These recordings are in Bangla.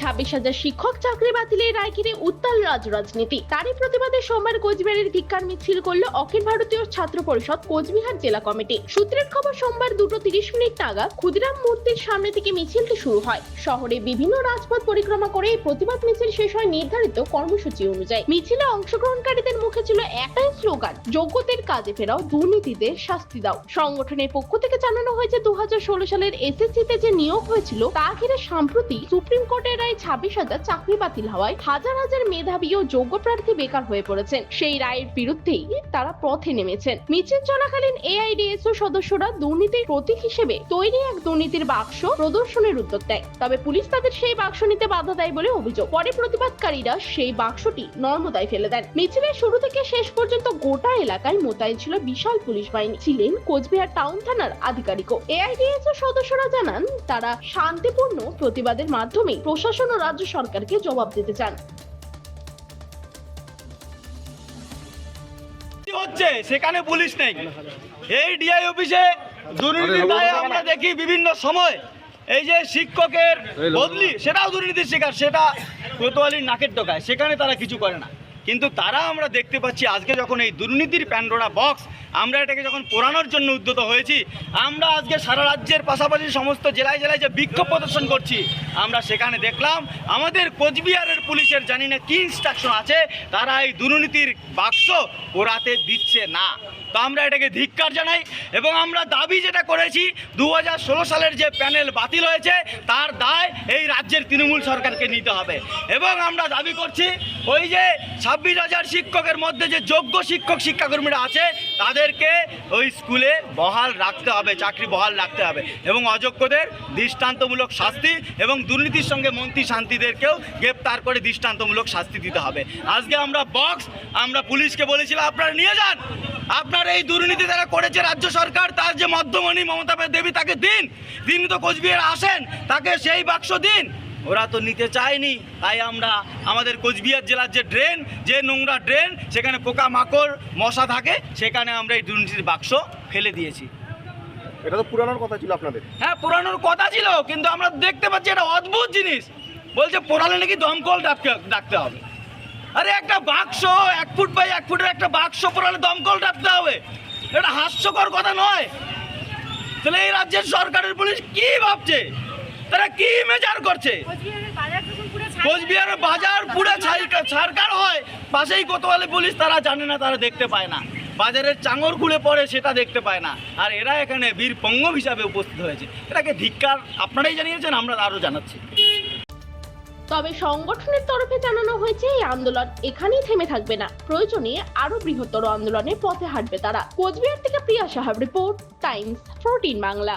ছাব্বিশ হাজার শিক্ষক চাকরি বাতিলের রায় ঘিরে উত্তাল রাজ রাজনীতি। তারই প্রতিবাদে সোমবার কোচবিহারের ধিক্কার মিছিল করল অখিল ভারতীয় ছাত্র পরিষদ কোচবিহার জেলা কমিটি। সূত্রের খবর, সোমবার দুটো তিরিশ মিনিট নাগাদ ক্ষুদিরাম মূর্তির সামনে থেকে মিছিলটি শুরু হয়। শহরে বিভিন্ন রাজপথ পরিক্রমা করে এই প্রতিবাদ মিছিল শেষ হয় নির্ধারিত কর্মসূচি অনুযায়ী। মিছিলে অংশগ্রহণকারীদের মুখে ছিল একটাই স্লোগান, যোগ্যদের কাজে ফেরাও দুর্নীতিতে শাস্তি দাও। সংগঠনের পক্ষ থেকে জানানো হয়েছে দু হাজার ষোলো সালের এসএসসি তে যে নিয়োগ হয়েছিল, তা ঘিরে সম্প্রতি সুপ্রিম কোর্টের রায় ছাব্বিশ হাজার চাকরি বাতিল হওয়ায় হাজার হাজার মেধাবী ও যোগ্য প্রার্থী বেকার হয়ে পড়েছেন। সেই রায়ের বিরুদ্ধেই তারা পথে নেমেছেন। মিছিল চলাকালীন এআইডিএসও সদস্যরা দুর্নীতির প্রতীক হিসেবে তৈরি এক দুর্নীতির বাক্স প্রদর্শনের উদ্যোগ দেয়। তবে পুলিশ তাদের সেই বাক্স নিতে বাধা দেয় বলে অভিযোগ। পরে প্রতিবাদকারীরা সেই বাক্সটি নর্মদায় ফেলে দেন। মিছিলের শুরু থেকে শেষ পর্যন্ত গোটা এলাকায় মোতায়েন ছিল বিশাল পুলিশ বাহিনী। ছিলেন কোচবিহার টাউন থানার আধিকারিকও। এআইডিএসও সদস্যরা জানান, তারা শান্তিপূর্ণ প্রতিবাদের মাধ্যমে প্রশাসন ও রাজ্য সরকারকে জবাব দিতে চান। হচ্ছে? সেখানে পুলিশ নেই। এই ডিআই অফিসে দুর্নীতির দায়ে আমরা দেখি বিভিন্ন সময় এই যে শিক্ষকের বদলি, সেটাও দুর্নীতির শিকার, সেটা কোতোয়ালির নাকের ডোকায় সেখানে তারা কিছু করে না। কিন্তু তারা আমরা দেখতে পাচ্ছি আজকে যখন এই দুর্নীতির প্যান্ডোরা বক্স আমরা এটাকে যখন পোড়ানোর জন্য উদ্যত হয়েছি, আমরা আজকে সারা রাজ্যের পাশাপাশি সমস্ত জেলায় জেলায় যে বিক্ষোভ প্রদর্শন করছি, আমরা সেখানে দেখলাম আমাদের কোচবিহারের পুলিশের জানি না কী ইনস্ট্রাকশন আছে, তারা এই দুর্নীতির বাক্স পোড়াতে দিচ্ছে না। তো আমরা এটাকে ধিক্কার জানাই এবং আমরা দাবি যেটা করেছি দু হাজার ষোলো সালের যে প্যানেল বাতিল হয়েছে, তার দায় এই রাজ্যের তৃণমূল সরকারকে নিতে হবে। এবং আমরা দাবি করছি, ওই যে ছাব্বিশ হাজার শিক্ষকের মধ্যে যে যোগ্য শিক্ষক শিক্ষাকর্মীরা আছে, তাদেরকে ওই স্কুলে বহাল রাখতে হবে, চাকরি বহাল রাখতে হবে। এবং অযোগ্যদের দৃষ্টান্তমূলক শাস্তি এবং দুর্নীতির সঙ্গে মন্ত্রী শান্তিদেরকেও গ্রেপ্তার করে দৃষ্টান্তমূলক শাস্তি দিতে হবে। আজকে আমরা বক্স, আমরা পুলিশকে বলেছিলাম, আপনারা নিয়ে যান। আপনার এই দুর্নীতি যারা করেছে রাজ্য সরকার তার যে মধ্যমণি মমতা দেবী তাকে দিন। তিনি তো কোচবিহার আসেন তাকে সেই বাক্স দিন। ওরা তো নিতে চায়নি তাই আমরা আমাদের কোচবিহার জেলার যে ড্রেন যে নোংরা ড্রেন সেখানে পোকা মাকড় মশা থাকে সেখানে আমরা এই দুর্নীতির বাক্স ফেলে দিয়েছি। এটা তো পুরানোর কথা ছিল আপনাদের। হ্যাঁ পুরানোর কথা ছিল কিন্তু আমরা দেখতে পাচ্ছি এটা অদ্ভুত জিনিস। বলছে পোড়ালে নাকি দমকল ডাকতে ডাকতে হবে। আরে একটা বাক্স, এক ফুট বাই এক ফুটের একটা বাক্স পোড়ালে দমকল ডাকতে হবে। এটা হাস্যকর কথা নয়। তাহলে এই রাজ্যের সরকারের পুলিশ কি ভাবছে? তারা কি মেজার করছে? কোচবিহারের বাজার পুরো সরকার হয়। পাশেই কোতোয়ালি পুলিশ, তারা জানে না, তারা দেখতে পায় না। বাজারের চাঙর খুলে পড়ে, সেটা দেখতে পায় না। আর এরা এখানে বীর পঙ্গম হিসাবে উপস্থিত হয়েছে। এটাকে ধিক্কার আপনারাই জানিয়েছেন, আমরা আরও জানাচ্ছি। তবে সংগঠনের তরফে জানানো হয়েছে, এই আন্দোলন এখানেই থেমে থাকবে না। প্রয়োজনে আরও বৃহত্তর আন্দোলনের পথে হাঁটবে তারা। কোচবিহার থেকে প্রিয়া সাহাব রিপোর্ট, টাইমস, ফোরটিন বাংলা।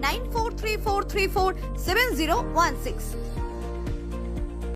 9434347016.